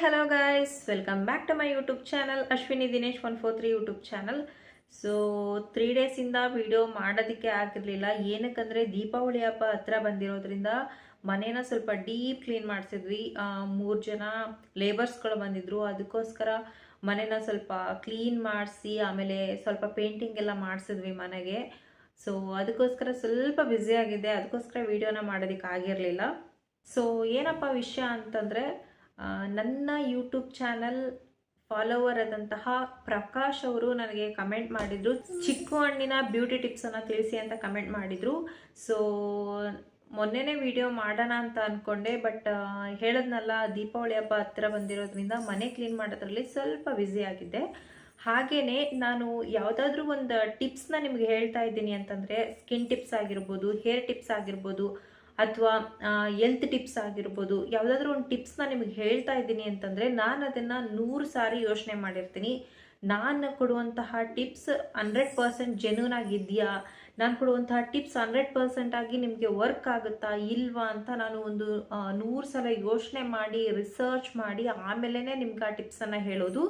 Hello guys welcome back to my YouTube channel Ashwini Dinesh one four three YouTube channel so three ಡೇಸಿಂದ video ಮಾಡೋದಕ್ಕೆ ಆಗಿರಲಿಲ್ಲ ಏನಕ್ಕಂದರೆ, ದೀಪಾವಳಿ ಹಬ್ಬ ಹತ್ರ ಬಂದಿರೋದ್ರಿಂದ ಮನೇನ ಸ್ವಲ್ಪ ಡೀಪ್ ಕ್ಲೀನ್ ಮಾಡಿಸಿದ್ವಿ. ಮೂರು ಜನ ಲೇಬರ್ಸ್ಗಳು ಬಂದಿದ್ರು. ಅದಕ್ಕೋಸ್ಕರ ಮನೇನ ಸ್ವಲ್ಪ ಕ್ಲೀನ್ ಮಾಡಿಸಿ, ಆಮೇಲೆ ಸ್ವಲ್ಪ ಪೇಂಟಿಂಗ್ ಎಲ್ಲ ಮಾಡಿಸಿದ್ವಿ ಮನೆಗೆ. ಸೊ ಅದಕ್ಕೋಸ್ಕರ ಸ್ವಲ್ಪ ಬ್ಯುಸಿ ಆಗಿದೆ. ಅದಕ್ಕೋಸ್ಕರ ವೀಡಿಯೋನ ಮಾಡೋದಕ್ಕೆ ಆಗಿರಲಿಲ್ಲ. ಸೊ ಏನಪ್ಪ ವಿಷಯ ಅಂತಂದರೆ ನನ್ನ ಯೂಟ್ಯೂಬ್ ಚಾನಲ್ ಫಾಲೋವರ್ ಆದಂತಹ ಪ್ರಕಾಶ್ ಅವರು ನನಗೆ ಕಮೆಂಟ್ ಮಾಡಿದರು. ಚಿಕ್ಕು ಹಣ್ಣಿನ ಬ್ಯೂಟಿ ಟಿಪ್ಸನ್ನು ತಿಳಿಸಿ ಅಂತ ಕಮೆಂಟ್ ಮಾಡಿದರು. ಸೊ ಮೊನ್ನೆನೇ ವಿಡಿಯೋ ಮಾಡೋಣ ಅಂತ ಅಂದ್ಕೊಂಡೆ ಬಟ್ ಹೇಳೋದ್ನಲ್ಲ, ದೀಪಾವಳಿ ಹಬ್ಬ ಹತ್ತಿರ ಬಂದಿರೋದ್ರಿಂದ ಮನೆ ಕ್ಲೀನ್ ಮಾಡೋದ್ರಲ್ಲಿ ಸ್ವಲ್ಪ ಬ್ಯುಸಿ ಆಗಿದ್ದೆ. ಹಾಗೆಯೇ ನಾನು ಯಾವುದಾದ್ರೂ ಒಂದು ಟಿಪ್ಸ್ನ ನಿಮಗೆ ಹೇಳ್ತಾ ಇದ್ದೀನಿ ಅಂತಂದರೆ ಸ್ಕಿನ್ ಟಿಪ್ಸ್ ಆಗಿರ್ಬೋದು ಹೇರ್ ಟಿಪ್ಸ್ ಆಗಿರ್ಬೋದು ಅಥವಾ ಎಲ್ತ್ ಟಿಪ್ಸ್ ಆಗಿರ್ಬೋದು, ಯಾವುದಾದ್ರೂ ಒಂದು ಟಿಪ್ಸ್ನ ನಿಮಗೆ ಹೇಳ್ತಾ ಇದ್ದೀನಿ ಅಂತಂದರೆ, ನಾನು ಅದನ್ನು ನೂರು ಸಾರಿ ಯೋಚನೆ ಮಾಡಿರ್ತೀನಿ. ನಾನು ಕೊಡುವಂತಹ ಟಿಪ್ಸ್ ಹಂಡ್ರೆಡ್ ಪರ್ಸೆಂಟ್ ಜೆನ್ಯೂನ್ ಆಗಿದೆಯಾ ನಾನು ಕೊಡುವಂತಹ ಟಿಪ್ಸ್ ಹಂಡ್ರೆಡ್ ಪರ್ಸೆಂಟ್ ಆಗಿ ನಿಮಗೆ ವರ್ಕ್ ಆಗುತ್ತಾ, ಇಲ್ವಾ ಅಂತ ನಾನು ಒಂದು ನೂರು ಸಲ ಯೋಚನೆ ಮಾಡಿ ರಿಸರ್ಚ್ ಮಾಡಿ ಆಮೇಲೆ ನಿಮ್ಗೆ ಆ ಟಿಪ್ಸನ್ನು ಹೇಳೋದು.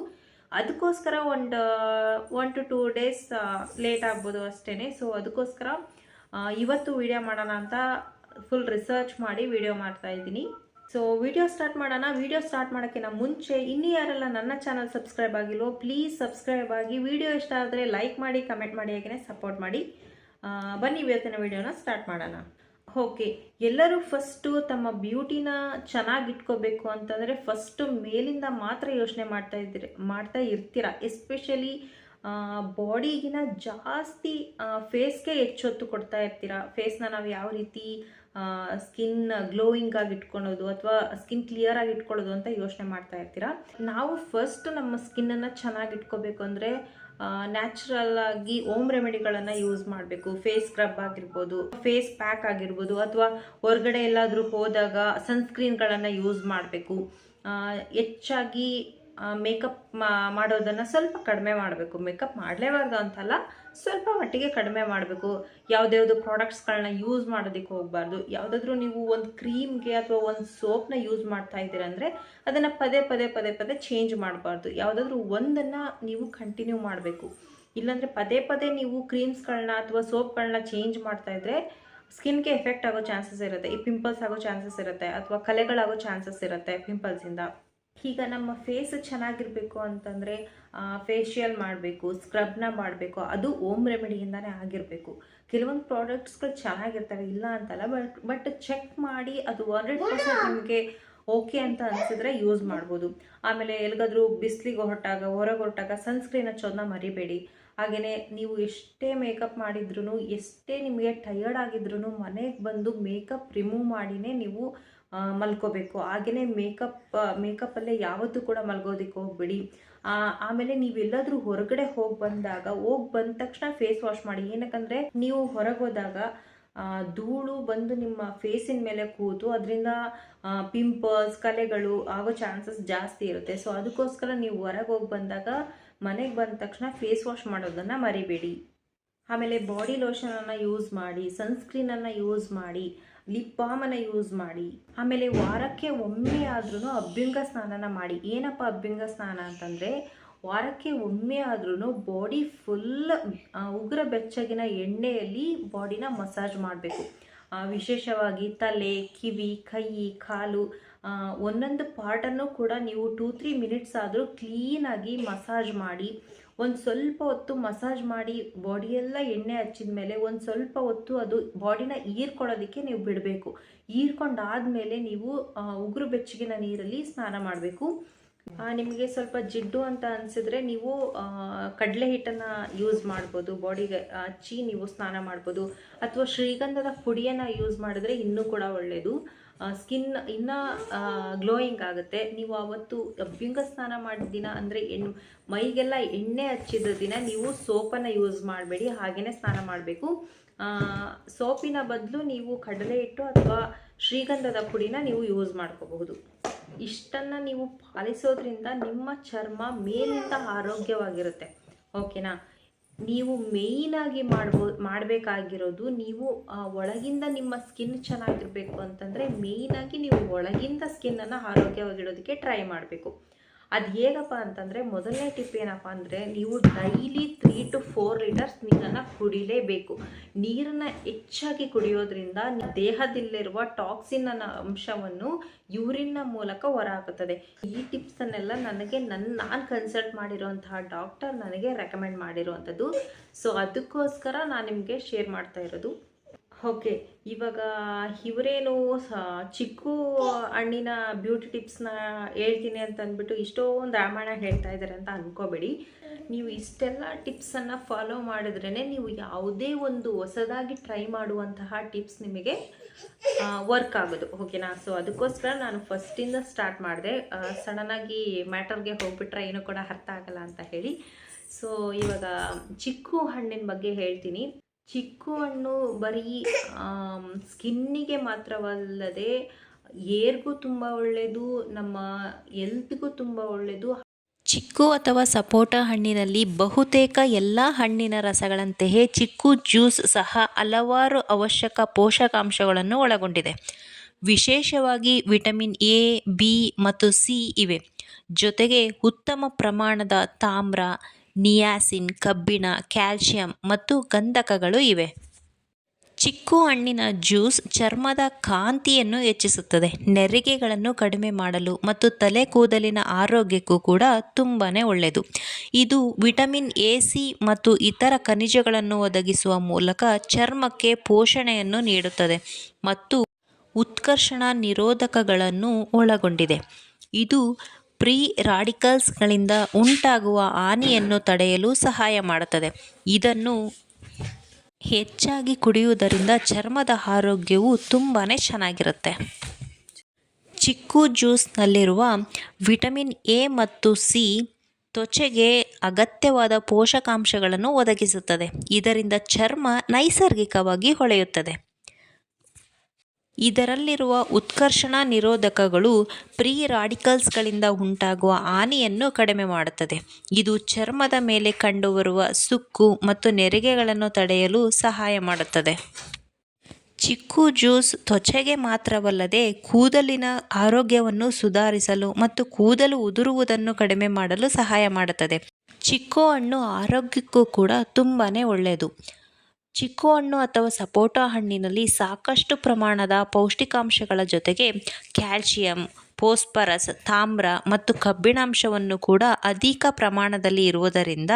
ಅದಕ್ಕೋಸ್ಕರ ಒಂದು one to two days late ಆಗ್ಬೋದು ಅಷ್ಟೇ ಸೊ ಅದಕ್ಕೋಸ್ಕರ ಇವತ್ತು ವಿಡಿಯೋ ಮಾಡೋಣ ಅಂತ ಫುಲ್ ರಿಸರ್ಚ್ ಮಾಡಿ ವಿಡಿಯೋ ಮಾಡ್ತಾ ಇದ್ದೀನಿ. ಸೊ ವಿಡಿಯೋ ಸ್ಟಾರ್ಟ್ ಮಾಡೋಣ. ವಿಡಿಯೋ ಸ್ಟಾರ್ಟ್ ಮಾಡೋಕ್ಕಿಂತ ಮುಂಚೆ ಇನ್ನು ಯಾರೆಲ್ಲ ನನ್ನ ಚಾನಲ್ ಸಬ್ಸ್ಕ್ರೈಬ್ ಆಗಿಲ್ವೋ ಪ್ಲೀಸ್ ಸಬ್ಸ್ಕ್ರೈಬ್ ಆಗಿ ವಿಡಿಯೋ ಇಷ್ಟ ಆದರೆ ಲೈಕ್ ಮಾಡಿ ಕಮೆಂಟ್ ಮಾಡಿ ಹಾಗೆ ಸಪೋರ್ಟ್ ಮಾಡಿ. ಬನ್ನಿ ಇವತ್ತಿನ ವಿಡಿಯೋನ ಸ್ಟಾರ್ಟ್ ಮಾಡೋಣ. ಓಕೆ ಎಲ್ಲರೂ ಫಸ್ಟು ತಮ್ಮ ಬ್ಯೂಟಿನ ಚೆನ್ನಾಗಿ ಇಟ್ಕೋಬೇಕು ಅಂತಂದರೆ ಫಸ್ಟು ಮೇಲಿಂದ ಮಾತ್ರ ಯೋಚನೆ ಮಾಡ್ತಾ ಇದ್ದೀರಿ ಮಾಡ್ತಾ ಇರ್ತೀರ? ಎಸ್ಪೆಷಲಿ ಬಾಡಿಗಿನ ಜಾಸ್ತಿ ಫೇಸ್ಗೆ ಹೆಚ್ಚೊತ್ತು ಕೊಡ್ತಾ ಇರ್ತೀರ? ಫೇಸ್ನ ನಾವು ಯಾವ ರೀತಿ ಸ್ಕಿನ್ ಗ್ಲೋಯಿಂಗ್ ಆಗಿ ಇಟ್ಕೊಳ್ಳೋದು ಅಥವಾ ಸ್ಕಿನ್ ಕ್ಲಿಯರ್ ಆಗಿ ಇಟ್ಕೊಳ್ಳೋದು ಅಂತ ಯೋಚನೆ ಮಾಡ್ತಾ ಇರ್ತೀರಾ? ನಾವು ಫಸ್ಟ್ ನಮ್ಮ ಸ್ಕಿನ್ನನ್ನು ಚೆನ್ನಾಗಿ ಇಟ್ಕೋಬೇಕು ಅಂದರೆ ನ್ಯಾಚುರಲ್ ಆಗಿ ಓಮ್ ರೆಮಿಡಿಗಳನ್ನು ಯೂಸ್ ಮಾಡಬೇಕು. ಫೇಸ್ ಸ್ಕ್ರಬ್ ಆಗಿರ್ಬೋದು ಫೇಸ್ ಪ್ಯಾಕ್ ಆಗಿರ್ಬೋದು ಅಥವಾ ಹೊರಗಡೆ ಎಲ್ಲಾದರೂ ಹೋದಾಗ ಸನ್ಸ್ಕ್ರೀನ್ಗಳನ್ನು ಯೂಸ್ ಮಾಡಬೇಕು. ಹೆಚ್ಚಾಗಿ ಮೇಕಪ್ ಮಾಡೋದನ್ನು ಸ್ವಲ್ಪ ಕಡಿಮೆ ಮಾಡಬೇಕು. ಮೇಕಪ್ ಮಾಡಲೇಬಾರ್ದು ಅಂತಲ್ಲ, ಸ್ವಲ್ಪ ಮಟ್ಟಿಗೆ ಕಡಿಮೆ ಮಾಡಬೇಕು. ಯಾವುದ್ಯಾವುದು ಪ್ರಾಡಕ್ಟ್ಸ್ಗಳನ್ನ ಯೂಸ್ ಮಾಡೋದಕ್ಕೆ ಹೋಗಬಾರ್ದು. ಯಾವುದಾದ್ರೂ ನೀವು ಒಂದು ಕ್ರೀಮ್ಗೆ ಅಥವಾ ಒಂದು ಸೋಪ್ನ ಯೂಸ್ ಮಾಡ್ತಾ ಇದ್ದೀರ ಅಂದರೆ, ಅದನ್ನು ಪದೇ ಪದೇ ಪದೇ ಪದೇ ಚೇಂಜ್ ಮಾಡಬಾರ್ದು. ಯಾವುದಾದ್ರೂ ಒಂದನ್ನು ನೀವು ಕಂಟಿನ್ಯೂ ಮಾಡಬೇಕು. ಇಲ್ಲಾಂದರೆ ಪದೇ ಪದೇ ನೀವು ಕ್ರೀಮ್ಸ್ಗಳನ್ನ ಅಥವಾ ಸೋಪ್ಗಳನ್ನ ಚೇಂಜ್ ಮಾಡ್ತಾ ಇದ್ದರೆ ಸ್ಕಿನ್ಗೆ ಎಫೆಕ್ಟ್ ಆಗೋ ಚಾನ್ಸಸ್ ಇರುತ್ತೆ. ಈ ಪಿಂಪಲ್ಸ್ ಆಗೋ ಚಾನ್ಸಸ್ ಇರುತ್ತೆ. ಅಥವಾ ಕಲೆಗಳಾಗೋ ಚಾನ್ಸಸ್ ಇರುತ್ತೆ ಪಿಂಪಲ್ಸಿಂದ ಈಗ ನಮ್ಮ ಫೇಸ್ ಚೆನ್ನಾಗಿರ್ಬೇಕು ಅಂತಂದರೆ ಫೇಶಿಯಲ್ ಮಾಡಬೇಕು ಸ್ಕ್ರಬ್ನ ಮಾಡಬೇಕು ಅದು ಓಮ್ ರೆಮಿಡಿಯಿಂದನೇ ಆಗಿರಬೇಕು. ಕೆಲವೊಂದು ಪ್ರಾಡಕ್ಟ್ಸ್ಗಳು ಚೆನ್ನಾಗಿರ್ತವೆ ಇಲ್ಲ ಅಂತಲ್ಲ ಬಟ್ ಬಟ್ ಚೆಕ್ ಮಾಡಿ ಅದು ಹಂಡ್ರೆಡ್ ಪರ್ಸೆಂಟ್ ನಿಮಗೆ ಓಕೆ ಅಂತ ಅನಿಸಿದ್ರೆ ಯೂಸ್ ಮಾಡ್ಬೋದು. ಆಮೇಲೆ ಎಲ್ಲಿಗಾದ್ರೂ ಬಿಸಿಲಿಗೆ ಹೊರಟಾಗ ಹೊರಗೆ ಹೊರಟಾಗ ಸನ್ಸ್ಕ್ರೀನ್ ಹಚ್ಚೋದನ್ನ ಮರಿಬೇಡಿ. ಹಾಗೆಯೇ ನೀವು ಎಷ್ಟೇ ಮೇಕಪ್ ಮಾಡಿದ್ರು ಎಷ್ಟೇ ನಿಮಗೆ ಟಯರ್ಡ್ ಆಗಿದ್ರು ಮನೆಗೆ ಬಂದು ಮೇಕಪ್ ರಿಮೂವ್ ಮಾಡಿನೇ ನೀವು ಮಲ್ಕೋಬೇಕು. ಹಾಗೆಯೇ ಮೇಕಪ್ ಮೇಕಪ್ಪಲ್ಲೇ ಯಾವತ್ತೂ ಕೂಡ ಮಲ್ಗೋದಕ್ಕೆ ಹೋಗ್ಬೇಡಿ. ಆಮೇಲೆ ನೀವೆಲ್ಲಾದರೂ ಹೊರಗಡೆ ಹೋಗಿ ಬಂದಾಗ, ಹೋಗಿ ಬಂದ ತಕ್ಷಣ ಫೇಸ್ ವಾಶ್ ಮಾಡಿ. ಏನಕ್ಕಂದರೆ, ನೀವು ಹೊರಗೆ ಹೋದಾಗ ಧೂಳು ಬಂದು ನಿಮ್ಮ ಫೇಸಿನ ಮೇಲೆ ಕೂತು ಅದರಿಂದ ಪಿಂಪಲ್ಸ್ ಕಲೆಗಳು ಆಗೋ ಚಾನ್ಸಸ್ ಜಾಸ್ತಿ ಇರುತ್ತೆ. ಸೊ ಅದಕ್ಕೋಸ್ಕರ ನೀವು ಹೊರಗೆ ಹೋಗಿ ಬಂದಾಗ, ಮನೆಗೆ ಬಂದ ತಕ್ಷಣ ಫೇಸ್ ವಾಶ್ ಮಾಡೋದನ್ನು ಮರಿಬೇಡಿ. ಆಮೇಲೆ ಬಾಡಿ ಲೋಷನನ್ನು ಯೂಸ್ ಮಾಡಿ ಸನ್ಸ್ಕ್ರೀನನ್ನು ಯೂಸ್ ಮಾಡಿ. ಲಿಪ್ ಬಾಮನ್ನು ಯೂಸ್ ಮಾಡಿ, ಆಮೇಲೆ ವಾರಕ್ಕೆ ಒಮ್ಮೆ ಆದ್ರೂ ಅಭ್ಯಂಗ ಸ್ನಾನನ ಮಾಡಿ. ಏನಪ್ಪ ಅಭ್ಯಂಗ ಸ್ನಾನ ಅಂತಂದರೆ, ವಾರಕ್ಕೆ ಒಮ್ಮೆ ಆದ್ರೂ ಬಾಡಿ ಫುಲ್ ಉಗ್ರ ಬೆಚ್ಚಗಿನ ಎಣ್ಣೆಯಲ್ಲಿ ಬಾಡಿನ ಮಸಾಜ್ ಮಾಡಬೇಕು. ವಿಶೇಷವಾಗಿ ತಲೆ, ಕಿವಿ, ಕೈ, ಕಾಲು ಒಂದೊಂದು ಪಾರ್ಟನ್ನು ಕೂಡ ನೀವು ಟೂ, ತ್ರೀ ಮಿನಿಟ್ಸ್ ಆದರೂ ಕ್ಲೀನಾಗಿ ಮಸಾಜ್ ಮಾಡಿ. ಒಂದು ಸ್ವಲ್ಪ ಹೊತ್ತು ಮಸಾಜ್ ಮಾಡಿ ಬಾಡಿಯೆಲ್ಲ ಎಣ್ಣೆ ಹಚ್ಚಿದ ಮೇಲೆ ಒಂದು ಸ್ವಲ್ಪ ಹೊತ್ತು ಅದು ಬಾಡಿನ ಈರ್ಕೊಳ್ಳೋದಕ್ಕೆ ನೀವು ಬಿಡಬೇಕು. ಈರ್ಕೊಂಡಾದಮೇಲೆ ನೀವು ಉಗುರು ಬೆಚ್ಚಗಿನ ನೀರಲ್ಲಿ ಸ್ನಾನ ಮಾಡಬೇಕು. ನಿಮಗೆ ಸ್ವಲ್ಪ ಜಿಡ್ಡು ಅಂತ ಅನಿಸಿದ್ರೆ ನೀವು ಕಡಲೆ ಹಿಟ್ಟನ್ನು ಯೂಸ್ ಮಾಡ್ಬೋದು, ಬಾಡಿಗೆ ಹಚ್ಚಿ ನೀವು ಸ್ನಾನ ಮಾಡ್ಬೋದು, ಅಥವಾ ಶ್ರೀಗಂಧದ ಪುಡಿಯನ್ನು ಯೂಸ್ ಮಾಡಿದ್ರೆ ಇನ್ನೂ ಕೂಡ ಒಳ್ಳೆಯದು ಸ್ಕಿನ್ ಇನ್ನೂ ಗ್ಲೋಯಿಂಗ್ ಆಗುತ್ತೆ. ನೀವು ಅವತ್ತು ಅಭ್ಯಂಗ ಸ್ನಾನ ಮಾಡಿದ ದಿನ ಅಂದರೆ ಎಣ್ಣೆ, ಮೈಗೆಲ್ಲ ಎಣ್ಣೆ ಹಚ್ಚಿದ ದಿನ ನೀವು ಸೋಪನ್ನು ಯೂಸ್ ಮಾಡಬೇಡಿ ಹಾಗೆಯೇ ಸ್ನಾನ ಮಾಡಬೇಕು. ಸೋಪಿನ ಬದಲು ನೀವು ಕಡಲೆ ಹಿಟ್ಟು ಅಥವಾ ಶ್ರೀಗಂಧದ ಪುಡಿನ ನೀವು ಯೂಸ್ ಮಾಡ್ಕೋಬಹುದು. ಇಷ್ಟನ್ನು ನೀವು ಪಾಲಿಸೋದ್ರಿಂದ ನಿಮ್ಮ ಚರ್ಮ ಮೇಲಿಂದ ಆರೋಗ್ಯವಾಗಿರುತ್ತೆ. ಓಕೆನಾ ನೀವು ಮೇಯ್ನಾಗಿ ಮಾಡ್ಬೋ, ಮಾಡಬೇಕಾಗಿರೋದು ನೀವು ಒಳಗಿಂದ ನಿಮ್ಮ ಸ್ಕಿನ್ ಚೆನ್ನಾಗಿರಬೇಕು ಅಂತಂದರೆ ಮೇಯ್ನಾಗಿ ನೀವು ಒಳಗಿಂದ ಸ್ಕಿನ್ನನ್ನು ಆರೋಗ್ಯವಾಗಿಡೋದಕ್ಕೆ ಟ್ರೈ ಮಾಡಬೇಕು. ಅದು ಹೇಗಪ್ಪ ಅಂತಂದರೆ ಮೊದಲನೇ ಟಿಪ್ ಏನಪ್ಪ ಅಂದರೆ ನೀವು daily three to four litres ನೀರನ್ನು ಕುಡಿಲೇಬೇಕು. ನೀರನ್ನು ಹೆಚ್ಚಾಗಿ ಕುಡಿಯೋದ್ರಿಂದ ದೇಹದಲ್ಲಿರುವ ಟಾಕ್ಸಿನ್ ಅಂಶವನ್ನು ಯೂರಿನ್ನ ಮೂಲಕ ಹೊರಹಾಕುತ್ತದೆ. ಈ ಟಿಪ್ಸನ್ನೆಲ್ಲ ನನಗೆ ನನ್ನ ನಾನು ಕನ್ಸಲ್ಟ್ ಮಾಡಿರೋಂತಹ ಡಾಕ್ಟರ್ ನನಗೆ ರೆಕಮೆಂಡ್ ಮಾಡಿರುವಂಥದ್ದು. ಸೊ ಅದಕ್ಕೋಸ್ಕರ ನಾನು ನಿಮಗೆ ಶೇರ್ ಮಾಡ್ತಾ ಇರೋದು. ಓಕೆ ಇವಾಗ ಇವರೇನು ಸ- ಚಿಕ್ಕು ಹಣ್ಣಿನ ಬ್ಯೂಟಿ ಟಿಪ್ಸ್ನ ಹೇಳ್ತೀನಿ ಅಂತ ಅಂದ್ಬಿಟ್ಟು ಇಷ್ಟೊಂದು ರಾಮಾಯಣ ಹೇಳ್ತಾ ಇದ್ದಾರೆ ಅಂತ ಅನ್ಕೋಬೇಡಿ. ನೀವು ಇಷ್ಟೆಲ್ಲ ಟಿಪ್ಸನ್ನು ಫಾಲೋ ಮಾಡಿದ್ರೇ ನೀವು ಯಾವುದೇ ಒಂದು ಹೊಸದಾಗಿ ಟ್ರೈ ಮಾಡುವಂತಹ ಟಿಪ್ಸ್ ನಿಮಗೆ ವರ್ಕ್ ಆಗೋದು. ಓಕೆನಾ ಸೊ ಅದಕ್ಕೋಸ್ಕರ ನಾನು ಫಸ್ಟಿಂದ ಸ್ಟಾರ್ಟ್ ಮಾಡಿದೆ. ಸಡನ್ನಾಗಿ ಮ್ಯಾಟರ್ಗೆ ಹೋಗ್ಬಿಟ್ರೆ ಏನೂ ಕೂಡ ಅರ್ಥ ಆಗಲ್ಲ ಅಂತ ಹೇಳಿ. ಸೊ ಇವಾಗ ಚಿಕ್ಕು ಹಣ್ಣಿನ ಬಗ್ಗೆ ಹೇಳ್ತೀನಿ. ಚಿಕ್ಕು ಹಣ್ಣು ಬರೀ ಸ್ಕಿನ್ನಿಗೆ ಮಾತ್ರವಲ್ಲದೆ ಏರ್ಗೂ ತುಂಬ ಒಳ್ಳೆಯದು ನಮ್ಮ ಎಲ್ತ್ಗೂ ತುಂಬ ಒಳ್ಳೆಯದು ಚಿಕ್ಕು ಅಥವಾ ಸಪೋಟ ಹಣ್ಣಿನಲ್ಲಿ ಬಹುತೇಕ ಎಲ್ಲ ಹಣ್ಣಿನ ರಸಗಳಂತೆಯೇ ಚಿಕ್ಕು ಜ್ಯೂಸ್ ಸಹ ಹಲವಾರು ಅವಶ್ಯಕ ಪೋಷಕಾಂಶಗಳನ್ನು ಒಳಗೊಂಡಿದೆ. ವಿಶೇಷವಾಗಿ ವಿಟಮಿನ್ ಎ, ಬಿ ಮತ್ತು ಸಿ ಇವೆ. ಜೊತೆಗೆ ಉತ್ತಮ ಪ್ರಮಾಣದ ತಾಮ್ರ ನಿಯಾಸಿನ್, ಕಬ್ಬಿಣ ಕ್ಯಾಲ್ಸಿಯಂ ಮತ್ತು ಗಂಧಕಗಳು ಇವೆ. ಚಿಕ್ಕು ಹಣ್ಣಿನ ಜ್ಯೂಸ್ ಚರ್ಮದ ಕಾಂತಿಯನ್ನು ಹೆಚ್ಚಿಸುತ್ತದೆ. ನೆರಿಗೆಗಳನ್ನು ಕಡಿಮೆ ಮಾಡಲು ಮತ್ತು ತಲೆ ಕೂದಲಿನ ಆರೋಗ್ಯಕ್ಕೂ ಕೂಡ ತುಂಬಾ ಒಳ್ಳೆಯದು. ಇದು ವಿಟಮಿನ್ ಎ, ಸಿ ಮತ್ತು ಇತರ ಖನಿಜಗಳನ್ನು ಒದಗಿಸುವ ಮೂಲಕ ಚರ್ಮಕ್ಕೆ ಪೋಷಣೆಯನ್ನು ನೀಡುತ್ತದೆ ಮತ್ತು ಉತ್ಕರ್ಷಣ ನಿರೋಧಕಗಳನ್ನು ಒಳಗೊಂಡಿದೆ. ಇದು ಪ್ರೀ ರಾಡಿಕಲ್ಸ್ಗಳಿಂದ ಉಂಟಾಗುವ ಹಾನಿಯನ್ನು ತಡೆಯಲು ಸಹಾಯ ಮಾಡುತ್ತದೆ. ಇದನ್ನು ಹೆಚ್ಚಾಗಿ ಕುಡಿಯುವುದರಿಂದ ಚರ್ಮದ ಆರೋಗ್ಯವು ತುಂಬಾ ಚೆನ್ನಾಗಿರುತ್ತೆ. ಚಿಕ್ಕು ಜ್ಯೂಸ್ನಲ್ಲಿರುವ ವಿಟಮಿನ್ ಎ ಮತ್ತು ಸಿ ತ್ವಚೆಗೆ ಅಗತ್ಯವಾದ ಪೋಷಕಾಂಶಗಳನ್ನು ಒದಗಿಸುತ್ತದೆ. ಇದರಿಂದ ಚರ್ಮ ನೈಸರ್ಗಿಕವಾಗಿ ಹೊಳೆಯುತ್ತದೆ. ಇದರಲ್ಲಿರುವ ಉತ್ಕರ್ಷಣ ನಿರೋಧಕಗಳು ಪ್ರೀ ರಾಡಿಕಲ್ಸ್ಗಳಿಂದ ಉಂಟಾಗುವ ಹಾನಿಯನ್ನು ಕಡಿಮೆ ಮಾಡುತ್ತದೆ. ಇದು ಚರ್ಮದ ಮೇಲೆ ಕಂಡುಬರುವ ಸುಕ್ಕು ಮತ್ತು ನೆರಿಗೆಗಳನ್ನು ತಡೆಯಲು ಸಹಾಯ ಮಾಡುತ್ತದೆ. ಚಿಕ್ಕು ಜ್ಯೂಸ್ ತ್ವಚೆಗೆ ಮಾತ್ರವಲ್ಲದೆ ಕೂದಲಿನ ಆರೋಗ್ಯವನ್ನು ಸುಧಾರಿಸಲು ಮತ್ತು ಕೂದಲು ಉದುರುವುದನ್ನು ಕಡಿಮೆ ಮಾಡಲು ಸಹಾಯ ಮಾಡುತ್ತದೆ. ಚಿಕ್ಕು ಹಣ್ಣು ಆರೋಗ್ಯಕ್ಕೂ ಕೂಡ ತುಂಬಾ ಒಳ್ಳೆಯದು. ಚಿಕ್ಕು ಹಣ್ಣು ಅಥವಾ ಸಪೋಟ ಹಣ್ಣಿನಲ್ಲಿ ಸಾಕಷ್ಟು ಪ್ರಮಾಣದ ಪೌಷ್ಟಿಕಾಂಶಗಳ ಜೊತೆಗೆ ಕ್ಯಾಲ್ಸಿಯಂ, ಫೋಸ್ಫರಸ್, ತಾಮ್ರ ಮತ್ತು ಕಬ್ಬಿಣಾಂಶವನ್ನು ಕೂಡ ಅಧಿಕ ಪ್ರಮಾಣದಲ್ಲಿ ಇರುವುದರಿಂದ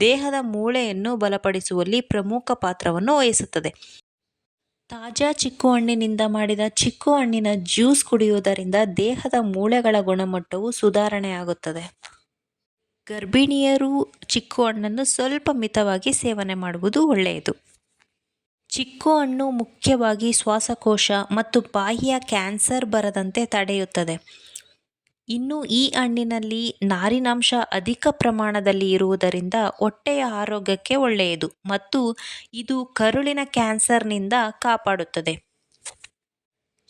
ದೇಹದ ಮೂಳೆಯನ್ನು ಬಲಪಡಿಸುವಲ್ಲಿ ಪ್ರಮುಖ ಪಾತ್ರವನ್ನು ವಹಿಸುತ್ತದೆ. ತಾಜಾ ಚಿಕ್ಕು ಹಣ್ಣಿನಿಂದ ಮಾಡಿದ ಚಿಕ್ಕು ಹಣ್ಣಿನ ಜ್ಯೂಸ್ ಕುಡಿಯುವುದರಿಂದ ದೇಹದ ಮೂಳೆಗಳ ಗುಣಮಟ್ಟವು ಸುಧಾರಣೆಯಾಗುತ್ತದೆ. ಗರ್ಭಿಣಿಯರು ಚಿಕ್ಕು ಹಣ್ಣನ್ನು ಸ್ವಲ್ಪ ಮಿತವಾಗಿ ಸೇವನೆ ಮಾಡುವುದು ಒಳ್ಳೆಯದು. ಚಿಕ್ಕು ಹಣ್ಣು ಮುಖ್ಯವಾಗಿ ಶ್ವಾಸಕೋಶ ಮತ್ತು ಬಾಯಿಯ ಕ್ಯಾನ್ಸರ್ ಬರದಂತೆ ತಡೆಯುತ್ತದೆ. ಇನ್ನು ಈ ಹಣ್ಣಿನಲ್ಲಿ ನಾರಿನಾಂಶ ಅಧಿಕ ಪ್ರಮಾಣದಲ್ಲಿ ಇರುವುದರಿಂದ ಹೊಟ್ಟೆಯ ಆರೋಗ್ಯಕ್ಕೆ ಒಳ್ಳೆಯದು ಮತ್ತು ಇದು ಕರುಳಿನ ಕ್ಯಾನ್ಸರ್ನಿಂದ ಕಾಪಾಡುತ್ತದೆ.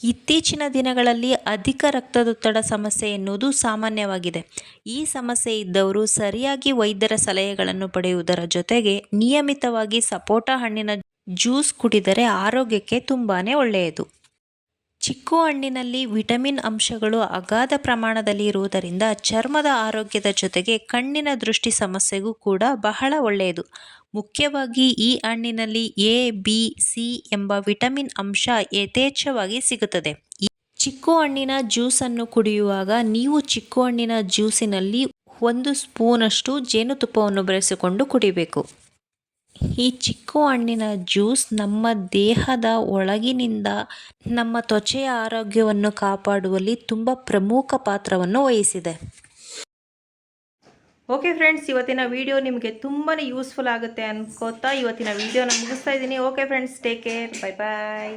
ಇತ್ತೀಚಿನ ದಿನಗಳಲ್ಲಿ ಅಧಿಕ ರಕ್ತದೊತ್ತಡ ಸಮಸ್ಯೆ ಎನ್ನುವುದು ಸಾಮಾನ್ಯವಾಗಿದೆ. ಈ ಸಮಸ್ಯೆ ಇದ್ದವರು ಸರಿಯಾಗಿ ವೈದ್ಯರ ಸಲಹೆಗಳನ್ನು ಪಡೆಯುವುದರ ಜೊತೆಗೆ ನಿಯಮಿತವಾಗಿ ಸಪೋಟ ಹಣ್ಣಿನ ಜ್ಯೂಸ್ ಕುಡಿದರೆ ಆರೋಗ್ಯಕ್ಕೆ ತುಂಬಾ ಒಳ್ಳೆಯದು. ಚಿಕ್ಕು ಹಣ್ಣಿನಲ್ಲಿ ವಿಟಮಿನ್ ಅಂಶಗಳು ಅಗಾಧ ಪ್ರಮಾಣದಲ್ಲಿ ಇರುವುದರಿಂದ ಚರ್ಮದ ಆರೋಗ್ಯದ ಜೊತೆಗೆ ಕಣ್ಣಿನ ದೃಷ್ಟಿ ಸಮಸ್ಯೆಗೂ ಕೂಡ ಬಹಳ ಒಳ್ಳೆಯದು. ಮುಖ್ಯವಾಗಿ ಈ ಹಣ್ಣಿನಲ್ಲಿ ಎ, ಬಿ, ಸಿ ಎಂಬ ವಿಟಮಿನ್ ಅಂಶ ಯಥೇಚ್ಛವಾಗಿ ಸಿಗುತ್ತದೆ. ಚಿಕ್ಕು ಹಣ್ಣಿನ ಜ್ಯೂಸನ್ನು ಕುಡಿಯುವಾಗ ನೀವು ಚಿಕ್ಕು ಹಣ್ಣಿನ ಜ್ಯೂಸಿನಲ್ಲಿ ಒಂದು ಸ್ಪೂನಷ್ಟು ಜೇನುತುಪ್ಪವನ್ನು ಬೆರೆಸಿಕೊಂಡು ಕುಡಿಬೇಕು. ಈ ಚಿಕ್ಕು ಹಣ್ಣಿನ ಜ್ಯೂಸ್ ನಮ್ಮ ದೇಹದ ಒಳಗಿನಿಂದ ನಮ್ಮ ತ್ವಚೆಯ ಆರೋಗ್ಯವನ್ನು ಕಾಪಾಡುವಲ್ಲಿ ತುಂಬ ಪ್ರಮುಖ ಪಾತ್ರವನ್ನು ವಹಿಸಿದೆ. ಓಕೆ ಫ್ರೆಂಡ್ಸ್ ಇವತ್ತಿನ ವಿಡಿಯೋ ನಿಮಗೆ ತುಂಬಾ ಯೂಸ್ಫುಲ್ ಆಗುತ್ತೆ ಅನ್ಕೋತಾ ಇವತ್ತಿನ ವಿಡಿಯೋನ ಮುಗಿಸ್ತಾ ಇದ್ದೀನಿ. Okay friends take care bye bye